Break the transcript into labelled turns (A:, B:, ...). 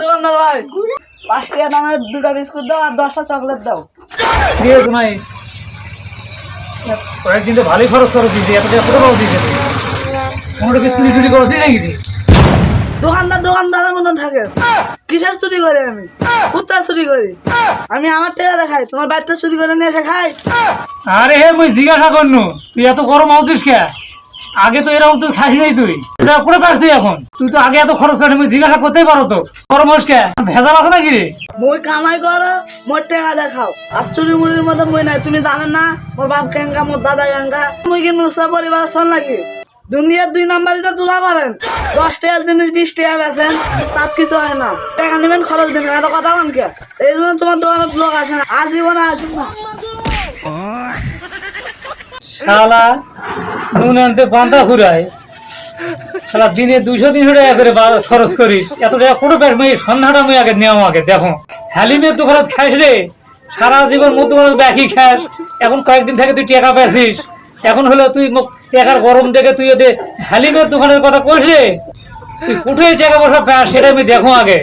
A: দোকানদার ভাই? পাঁচ টাকা দামের দুটা বিস্কুট দাও আর দশটা চকলেট দাও।
B: ঠিক আছে তোমায় কয়েকদিন তো ভালোই খরচ করো দিদি এত টাকা কোথাও দিয়েছে কোনোটা কি চুরি চুরি করছি নাকি?
A: দোকানদার দোকানদারের মতন থাকে। কিসের চুরি করে আমি? কোথায় চুরি করি। আমি আমার টাকা খাই তোমার বাড়িতে চুরি করে নিয়ে এসে খাই।
B: আরে হে মুই জিজ্ঞাসা করনু তুই এত গরম হচ্ছিস কে? আগে তো এরকম তুই খাস নাই তুই। এটা করে পারছিস এখন? তুই তো আগে এত খরচ করে মুই জিজ্ঞাসা করতেই পারো তো। গরম কে ভেজাল আছে নাকি রে?
A: মই কামাই করো মোর টাকা দেখাও। আর চুরি মুড়ির মতো মই নাই তুমি জানেন না? মোর বাপ কেঙ্গা মোর দাদা কেঙ্গা। মুই কি নুসা পরিবার চল নাকি? দুনিয়ার দুই নাম্বারই তো তোলা করেন। দশ টাকার জিনিস বিশ টাকা বেছেন তার কিছু হয় না। টাকা নেবেন খরচ দেবেন এত কথা বল কে? এই জন্য তোমার দোকানে লোক আসে না। আজীবনে আসুন না।
B: শালা নুন আনতে পান্তা ঘুরায়। সারা দিনে দুশো তিনশো টাকা করে খরচ করিস। এত টাকা কোনো প্যাট মুই সন্ধ্যাটা মুই আগে নেওয়া আগে, দেখো। হ্যালিমের দোকানত খাইস রে? সারা জীবন মতো ব্যাকি খাস এখন কয়েকদিন থেকে তুই টাকা পেয়েছিস। এখন হলো তুই টাকার গরম দেখে তুই ওদের হ্যালিমের দোকানের কথা কইস রে? তুই কোথায় টাকা পয়সা পাস, সেটা আমি দেখো আগে।